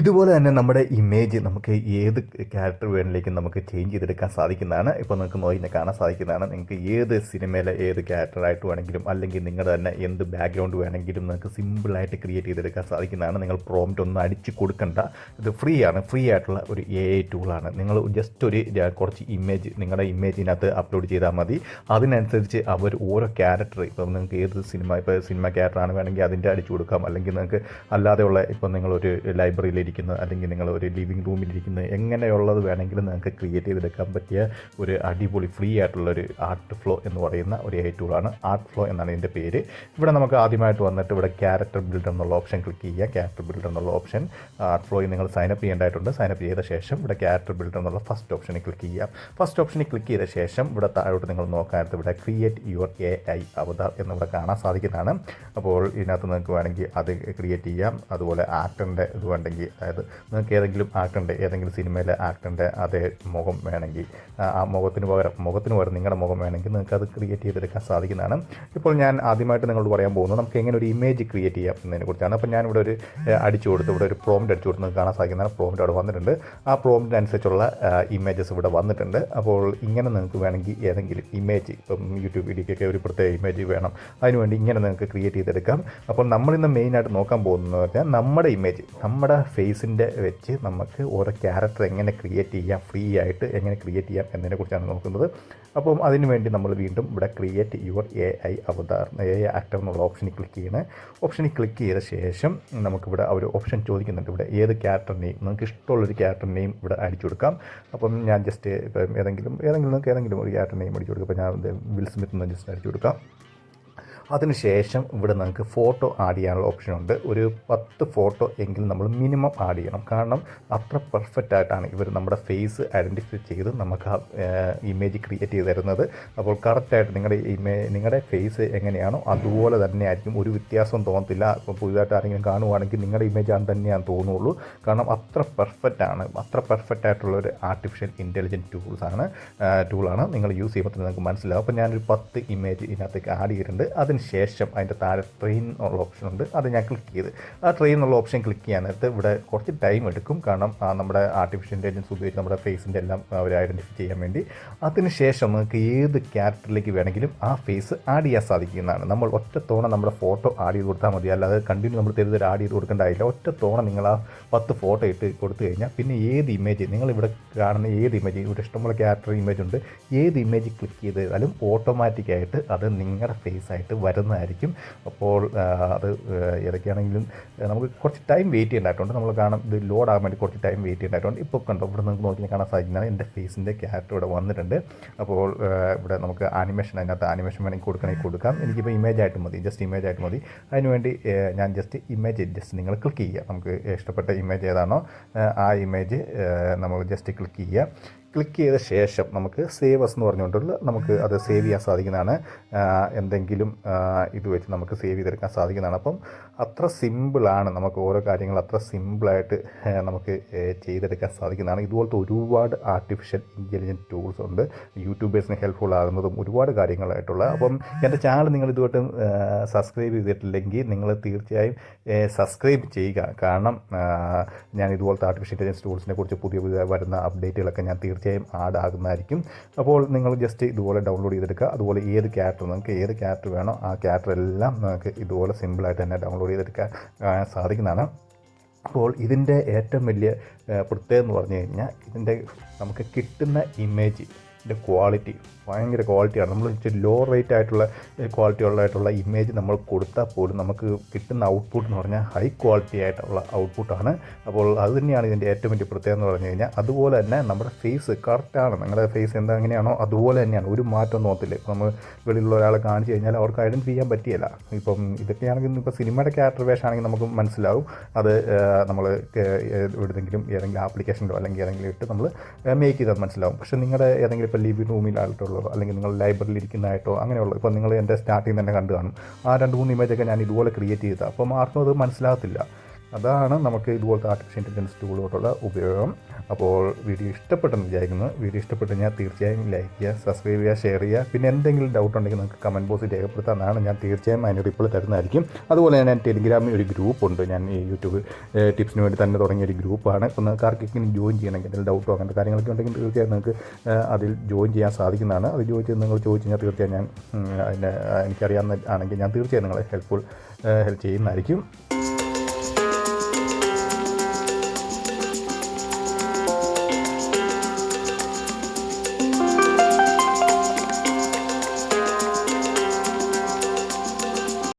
ഇതുപോലെ തന്നെ നമ്മുടെ ഇമേജ് നമുക്ക് ഏത് ക്യാരക്ടർ വേണിലേക്കും നമുക്ക് ചേഞ്ച് ചെയ്തെടുക്കാൻ സാധിക്കുന്നതാണ്. ഇപ്പോൾ നിങ്ങൾക്ക് നോയിനെ കാണാൻ സാധിക്കുന്നതാണ്. നിങ്ങൾക്ക് ഏത് സിനിമയിലെ ഏത് ക്യാരക്ടറായിട്ട് വേണമെങ്കിലും അല്ലെങ്കിൽ നിങ്ങളുടെ തന്നെ എന്ത് ബാക്ക്ഗ്രൗണ്ട് വേണമെങ്കിലും നിങ്ങൾക്ക് സിമ്പിളായിട്ട് ക്രിയേറ്റ് ചെയ്തെടുക്കാൻ സാധിക്കുന്നതാണ്. നിങ്ങൾ പ്രോംറ്റ് ഒന്നും അടിച്ച് കൊടുക്കണ്ട. ഇത് ഫ്രീ ആണ്. ഫ്രീ ആയിട്ടുള്ള ഒരു എ ഐ ടൂളാണ് നിങ്ങൾ ജസ്റ്റ് ഒരു കുറച്ച് ഇമേജ് നിങ്ങളുടെ ഇമേജിനകത്ത് അപ്ലോഡ് ചെയ്താൽ മതി. അതിനനുസരിച്ച് അവർ ഓരോ ക്യാരക്ടർ ഇപ്പം നിങ്ങൾക്ക് ഏത് സിനിമ ഇപ്പോൾ സിനിമ ക്യാരക്ടറാണ് വേണമെങ്കിൽ അതിന്റെ അടിച്ച് കൊടുക്കാം. അല്ലെങ്കിൽ നിങ്ങൾക്ക് അല്ലാതെയുള്ള ഇപ്പം നിങ്ങളൊരു ലൈബ്രറിയിൽ ഇരിക്കുന്നത് അല്ലെങ്കിൽ നിങ്ങൾ ഒരു ലിവിങ് റൂമിലിരിക്കുന്നത് എങ്ങനെയുള്ളത് വേണമെങ്കിലും നിങ്ങൾക്ക് ക്രിയേറ്റ് ചെയ്തെടുക്കാൻ പറ്റിയ ഒരു അടിപൊളി ഫ്രീ ആയിട്ടുള്ള ഒരു ആർട്ട് ഫ്ലോ എന്ന് പറയുന്ന ഒരു എ ടൂളാണ് ആർട്ട് ഫ്ലോ എന്നാണ് ഇതിന്റെ പേര്. ഇവിടെ നമുക്ക് ആദ്യമായിട്ട് വന്നിട്ട് ഇവിടെ ക്യാരക്ടർ ബിൽഡർ എന്നുള്ള ഓപ്ഷൻ ക്ലിക്ക് ചെയ്യുക. ക്യാരക്ടർ ബിൽഡർ എന്നുള്ള ഓപ്ഷൻ ആർട്ട് ഫ്ലോയിൽ നിങ്ങൾ സൈനപ്പ് ചെയ്യേണ്ടതായിട്ടുണ്ട്. സൈനപ്പ് ചെയ്ത ശേഷം ഇവിടെ ക്യാരക്ടർ ബിൽഡർ എന്നുള്ള ഫസ്റ്റ് ഓപ്ഷനിൽ ക്ലിക്ക് ചെയ്യാം ഫസ്റ്റ് ഓപ്ഷനിൽ ക്ലിക്ക് ചെയ്ത ശേഷം ഇവിടെ താഴോട്ട് നിങ്ങൾ നോക്കാനത്ത് ഇവിടെ create your A I avatar എന്നിവിടെ കാണാൻ സാധിക്കുന്നതാണ്. അപ്പോൾ ഇതിനകത്ത് നിങ്ങൾക്ക് വേണമെങ്കിൽ അത് ക്രിയേറ്റ് ചെയ്യാം. അതുപോലെ ആക്ടറിന്റെ ഇത് വേണമെങ്കിൽ അതായത് നിങ്ങൾക്ക് ഏതെങ്കിലും ആക്ടറിന്റെ ഏതെങ്കിലും സിനിമയിലെ ആക്ടറിന്റെ അതേ മുഖം വേണമെങ്കിൽ ആ- മുഖത്തിന് പകരം മുഖത്തിന് പകരം നിങ്ങളുടെ മുഖം വേണമെങ്കിൽ നിങ്ങൾക്ക് അത് ക്രിയേറ്റ് ചെയ്തെടുക്കാൻ സാധിക്കുന്നതാണ്. ഇപ്പോൾ ഞാൻ ആദ്യമായിട്ട് നിങ്ങളോട് പറയാൻ പോകുന്നത് നമുക്ക് എങ്ങനെ ഒരു ഇമേജ് ക്രിയേറ്റ് ചെയ്യാം എന്നതിനെ കുറിച്ചാണ്. അപ്പോൾ ഞാനിവിടെ ഒരു അടിച്ച് കൊടുത്ത് ഇവിടെ ഒരു പ്രോംപ്റ്റ് അടിച്ചു കൊടുത്ത് നിങ്ങൾക്ക് കാണാൻ സാധിക്കുന്നതാണ്. പ്രോംപ്റ്റ് അവിടെ വന്നിട്ടുണ്ട്. ആ പ്രോംപ്റ്റിനനുസരിച്ചുള്ള ഇമേജസ് ഇവിടെ വന്നിട്ടുണ്ട്. അപ്പോൾ ഇങ്ങനെ നിങ്ങൾക്ക് വേണമെങ്കിൽ ഏതെങ്കിലും ഇമേജ് ഇപ്പം യൂട്യൂബ് വീഡിയോക്കൊക്കെ ഒരു പ്രത്യേക ഇമേജ് വേണം. അതിനുവേണ്ടി ഇങ്ങനെ നിങ്ങൾക്ക് ക്രിയേറ്റ് ചെയ്തെടുക്കാം. അപ്പോൾ നമ്മളിന്ന് മെയിനായിട്ട് നോക്കാൻ പോകുന്നതെന്ന് പറഞ്ഞാൽ നമ്മുടെ ഇമേജ് നമ്മുടെ ഫേസിന്റെ വെച്ച് നമുക്ക് ഓരോ ക്യാരക്ടർ എങ്ങനെ ക്രിയേറ്റ് ചെയ്യാം ഫ്രീ ആയിട്ട് എങ്ങനെ ക്രിയേറ്റ് ചെയ്യാം എന്നതിനെക്കുറിച്ചാണ് നോക്കുന്നത്. അപ്പം അതിനുവേണ്ടി നമ്മൾ വീണ്ടും ഇവിടെ create your A I avatar A I actor എന്നുള്ള ഓപ്ഷനിൽ ക്ലിക്ക് ചെയ്യണേ. ഓപ്ഷനിൽ ക്ലിക്ക് ചെയ്ത ശേഷം നമുക്കിവിടെ ഒരു ഓപ്ഷൻ ചോദിക്കുന്നുണ്ട്. ഇവിടെ ഏത് ക്യാരക്ടർ നെയിം നിങ്ങൾക്ക് ഇഷ്ടമുള്ളൊരു ക്യാരക്ടർ നെയിം ഇവിടെ അടിച്ചു കൊടുക്കാം. അപ്പം ഞാൻ ജസ്റ്റ് ഏതെങ്കിലും ഏതെങ്കിലും നിങ്ങൾക്ക് ഏതെങ്കിലും ഒരു ക്യാരക്ടർ നെയിം അടിച്ചു കൊടുക്കാം. അപ്പോൾ ഞാൻ വിൽ സ്മിത്ത് എന്ന് ജസ്റ്റ് അടിച്ചു കൊടുക്കാം. അതിനുശേഷം ഇവിടെ നമുക്ക് ഫോട്ടോ ആഡ് ചെയ്യാനുള്ള ഓപ്ഷൻ ഉണ്ട്. ഒരു പത്ത് ഫോട്ടോ എങ്കിലും നമ്മൾ മിനിമം ആഡ് ചെയ്യണം. കാരണം അത്ര പെർഫെക്റ്റ് ആയിട്ടാണ് ഇവർ നമ്മുടെ ഫേസ് ഐഡന്റിഫൈ ചെയ്ത് നമുക്ക് ഇമേജ് ക്രിയേറ്റ് ചെയ്ത് തരുന്നത്. അപ്പോൾ കറക്റ്റായിട്ട് നിങ്ങളുടെ ഇമേ നിങ്ങളുടെ ഫേസ് എങ്ങനെയാണോ അതുപോലെ തന്നെ ആയിരിക്കും ഒരു വ്യത്യാസവും തോന്നത്തില്ല. ഇപ്പോൾ പുതിയതായിട്ട് ആരെങ്കിലും കാണുവാണെങ്കിൽ നിങ്ങളുടെ ഇമേജ് ആണ് തന്നെയാണ് തോന്നുള്ളൂ. കാരണം അത്ര പെർഫെക്റ്റ് ആണ്. അത്ര പെർഫെക്റ്റ് ആയിട്ടുള്ള ഒരു ആർട്ടിഫിഷ്യൽ ഇന്റലിജന്റ് ടൂൾസ് ആണ് ടൂളാണ് നിങ്ങൾ യൂസ് ചെയ്യുമ്പോൾ തന്നെ നിങ്ങൾക്ക് മനസ്സിലാവും. അപ്പോൾ ഞാനൊരു പത്ത് ഇമേജ് ഇതിനകത്തേക്ക് ആഡ് ചെയ്തിട്ടുണ്ട്. അതിന് ശേഷം അതിന്റെ താഴെ ട്രെയിൻ എന്നുള്ള ഓപ്ഷൻ ഉണ്ട്. അത് ഞാൻ ക്ലിക്ക് ചെയ്ത്. ആ ട്രെയിൻ എന്നുള്ള ഓപ്ഷൻ ക്ലിക്ക് ചെയ്യാൻ ഇവിടെ കുറച്ച് ടൈം എടുക്കും. കാരണം നമ്മുടെ ആർട്ടിഫിഷ്യൽ ഇന്റലിജൻസ് ഉപയോഗിച്ച് നമ്മുടെ ഫേസിന്റെ എല്ലാം അവർ ഐഡന്റിഫൈ ചെയ്യാൻ വേണ്ടി. അതിന് ശേഷം നമുക്ക് ഏത് ക്യാരക്ടറിലേക്ക് വേണമെങ്കിലും ആ ഫേസ് ആഡ് ചെയ്യാൻ സാധിക്കുന്നതാണ്. നമ്മൾ ഒറ്റ തവണ നമ്മുടെ ഫോട്ടോ ആഡ് ചെയ്ത് കൊടുത്താൽ മതി. അല്ലാതെ കണ്ടിന്യൂ നമ്മൾ തരുന്നത് ആഡ് ചെയ്ത് കൊടുക്കേണ്ടതായില്ല. ഒറ്റ തവണ നിങ്ങൾ ആ പത്ത് ഫോട്ടോ ഇട്ട് കൊടുത്തു കഴിഞ്ഞാൽ പിന്നെ ഏത് ഇമേജ് നിങ്ങൾ ഇവിടെ കാണുന്ന ഏത് ഇമേജ് ഇവിടെ ഇഷ്ടമുള്ള ക്യാരക്ടർ ഇമേജ് ഉണ്ട്. ഏത് ഇമേജ് ക്ലിക്ക് ചെയ്ത് ചെയ്താലും ഓട്ടോമാറ്റിക്കായിട്ട് അത് നിങ്ങളുടെ ഫേസ് ആയിട്ട് വരുന്നതായിരിക്കും. അപ്പോൾ അത് ഏതൊക്കെയാണെങ്കിലും നമുക്ക് കുറച്ച് ടൈം വെയിറ്റ് ചെയ്യേണ്ടതായിട്ടുണ്ട്. നമ്മൾ കാണാം ഇത് ലോഡ് ആകാൻ വേണ്ടി കുറച്ച് ടൈം വെയിറ്റ് ചെയ്യേണ്ടതായിട്ടുണ്ട്. ഇപ്പോൾ കണ്ടോ ഇവിടെ നിങ്ങൾക്ക് നോക്കി കാണാൻ സാധിക്കുന്നതാണ്. എന്റെ ഫേസിന്റെ ക്യാരക്ടർ ഇവിടെ വന്നിട്ടുണ്ട്. അപ്പോൾ ഇവിടെ നമുക്ക് ആനിമേഷൻ അതിനകത്ത് ആനിമേഷൻ വേണമെങ്കിൽ കൊടുക്കണമെങ്കിൽ കൊടുക്കാം. എനിക്കിപ്പോൾ ഇമേജ് ആയിട്ട് മതി ജസ്റ്റ് ഇമേജ് ആയിട്ട് മതി. അതിനുവേണ്ടി ഞാൻ ജസ്റ്റ് ഇമേജ് ജസ്റ്റ് നിങ്ങൾ ക്ലിക്ക് ചെയ്യുക. നമുക്ക് ഇഷ്ടപ്പെട്ട ഇമേജ് ഏതാണോ ആ ഇമേജ് നമ്മൾ ജസ്റ്റ് ക്ലിക്ക് ചെയ്യുക. ക്ലിക്ക് ചെയ്ത ശേഷം നമുക്ക് സേവ് എന്ന് പറഞ്ഞുകൊണ്ടുള്ള നമുക്ക് അത് സേവ് ചെയ്യാൻ സാധിക്കുന്നതാണ്. എന്തെങ്കിലും ഇത് വെച്ച് നമുക്ക് സേവ് ചെയ്തെടുക്കാൻ സാധിക്കുന്നതാണ്. അപ്പം അത്ര സിമ്പിളാണ് നമുക്ക് ഓരോ കാര്യങ്ങൾ അത്ര സിമ്പിളായിട്ട് നമുക്ക് ചെയ്തെടുക്കാൻ സാധിക്കുന്നതാണ്. ഇതുപോലത്തെ ഒരുപാട് ആർട്ടിഫിഷ്യൽ ഇന്റലിജന്റ് ടൂൾസ് ഉണ്ട്. യൂട്യൂബേഴ്സിന് ഹെൽപ്ഫുൾ ആകുന്നതും ഒരുപാട് കാര്യങ്ങളായിട്ടുള്ള. അപ്പം എന്റെ ചാനൽ നിങ്ങൾ ഇതുമായിട്ട് സബ്സ്ക്രൈബ് ചെയ്തിട്ടില്ലെങ്കിൽ നിങ്ങൾ തീർച്ചയായും സബ്സ്ക്രൈബ് ചെയ്യുക. കാരണം ഞാൻ ഇതുപോലത്തെ ആർട്ടിഫിഷ്യൽ ഇന്റലിജൻസ് ടൂൾസിനെ കുറിച്ച് പുതിയ പുതിയ വരുന്ന അപ്ഡേറ്റുകളൊക്കെ ഞാൻ തീർച്ചയായും ആഡ് ആകുന്നതായിരിക്കും. അപ്പോൾ നിങ്ങൾ ജസ്റ്റ് ഇതുപോലെ ഡൗൺലോഡ് ചെയ്തെടുക്കുക. അതുപോലെ ഏത് ക്യാരക്ടർ നിങ്ങൾക്ക് ഏത് ക്യാരക്ടർ വേണോ ആ ക്യാരക്ടർ എല്ലാം നിങ്ങൾക്ക് ഇതുപോലെ സിമ്പിളായിട്ട് തന്നെ ഡൗൺലോഡ് ചെയ്തെടുക്കാൻ സാധിക്കുന്നതാണ്. അപ്പോൾ ഇതിന്റെ ഏറ്റവും വലിയ പ്രത്യേകത എന്ന് പറഞ്ഞു കഴിഞ്ഞാൽ ഇതിന്റെ നമുക്ക് കിട്ടുന്ന ഇമേജ് ഇതിന്റെ ക്വാളിറ്റി ഭയങ്കര ക്വാളിറ്റിയാണ് നമ്മൾ ഇച്ചിരി ലോ റേറ്റ് ആയിട്ടുള്ള ക്വാളിറ്റി ഉള്ളതായിട്ടുള്ള ഇമേജ് നമ്മൾ കൊടുത്താൽ പോലും നമുക്ക് കിട്ടുന്ന ഔട്ട്പുട്ട് എന്ന് പറഞ്ഞാൽ ഹൈ ക്വാളിറ്റി ആയിട്ടുള്ള ഔട്ട്പുട്ടാണ് അപ്പോൾ അത് തന്നെയാണ് ഇതിന്റെ ഏറ്റവും വലിയ പ്രത്യേകത എന്ന് പറഞ്ഞു കഴിഞ്ഞാൽ അതുപോലെ തന്നെ നമ്മുടെ ഫേസ് കറക്റ്റാണ് നിങ്ങളുടെ ഫേസ് എന്താ എങ്ങനെയാണോ അതുപോലെ തന്നെയാണ്. ഒരു മാറ്റം തോന്നത്തില്ല. ഇപ്പോൾ നമ്മൾ വെളിയിലുള്ള ഒരാളെ കാണിച്ചു കഴിഞ്ഞാൽ അവർക്ക് ഐഡന്റിഫൈ ചെയ്യാൻ പറ്റിയല്ല. ഇപ്പം ഇതൊക്കെയാണെങ്കിൽ ഇപ്പോൾ സിനിമയുടെ ക്യാരക്ടർ വേഷമാണെങ്കിൽ നമുക്ക് മനസ്സിലാവും. അത് നമ്മൾ എവിടെയെങ്കിലും ഏതെങ്കിലും ആപ്ലിക്കേഷനിലോ അല്ലെങ്കിൽ ഏതെങ്കിലും ഇട്ട് നമ്മൾ മേക്ക് ചെയ്താൽ മനസ്സിലാവും. പക്ഷേ നിങ്ങളുടെ ഏതെങ്കിലും ഇപ്പോൾ ലിവിംഗ് റൂമിലായിട്ടുള്ളതോ അല്ലെങ്കിൽ നിങ്ങൾ ലൈബ്രറിയിൽ ഇരിക്കുന്നതായിട്ടോ അങ്ങനെയുള്ള ഇപ്പോൾ നിങ്ങൾ എന്റെ സ്റ്റാർട്ടിങ് തന്നെ കണ്ടു കാണും. ആ രണ്ട് മൂന്ന് ഇമേജൊക്കെ ഞാൻ ഇതുപോലെ ക്രിയേറ്റ് ചെയ്താൽ അപ്പം ആർക്കും അത് മനസ്സിലാകത്തില്ല. അതാണ് നമുക്ക് ഇതുപോലത്തെ ആർട്ടിഫിഷ്യൽ ഇന്റലിജൻസ് ടൂളോട്ടുള്ള ഉപയോഗം. അപ്പോൾ വീഡിയോ ഇഷ്ടപ്പെട്ടെന്ന് വിചാരിക്കുന്നു. വീഡിയോ ഇഷ്ടപ്പെട്ട് ഞാൻ തീർച്ചയായും ലൈക്ക് ചെയ്യുക സബ്സ്ക്രൈബ് ചെയ്യുക ഷെയർ ചെയ്യുക. പിന്നെ എന്തെങ്കിലും ഡൗട്ട് ഉണ്ടെങ്കിൽ നിങ്ങൾക്ക് കമന്റ് ബോക്സിൽ രേഖപ്പെടുത്താനാണ് ഞാൻ തീർച്ചയായും അതിന് റിപ്ലൈ തരുന്നതായിരിക്കും. അതുപോലെ ഞാൻ ടെലിഗ്രാമിൽ ഒരു ഗ്രൂപ്പ് ഉണ്ട്. ഞാൻ ഈ യൂട്യൂബ് ടിപ്സിന് വേണ്ടി തന്നെ തുടങ്ങിയ ഒരു ഗ്രൂപ്പാണ് നിങ്ങൾക്ക് ആർക്കെങ്കിലും ജോയിൻ ചെയ്യണമെങ്കിൽ എന്തെങ്കിലും ഡൗട്ടോ അങ്ങനത്തെ കാര്യങ്ങളൊക്കെ ഉണ്ടെങ്കിൽ തീർച്ചയായും നിങ്ങൾക്ക് അതിൽ ജോയിൻ ചെയ്യാൻ സാധിക്കുന്നതാണ്. അത് ജോയിൻ ചെയ്ത് നിങ്ങൾ ചോദിച്ചു കഴിഞ്ഞാൽ തീർച്ചയായും ഞാൻ അതിനെ എനിക്കറിയാവുന്ന ആണെങ്കിൽ ഞാൻ തീർച്ചയായും നിങ്ങളെ ഹെൽപ്ഫുൾ ഹെൽപ്പ് ചെയ്യുന്നതായിരിക്കും.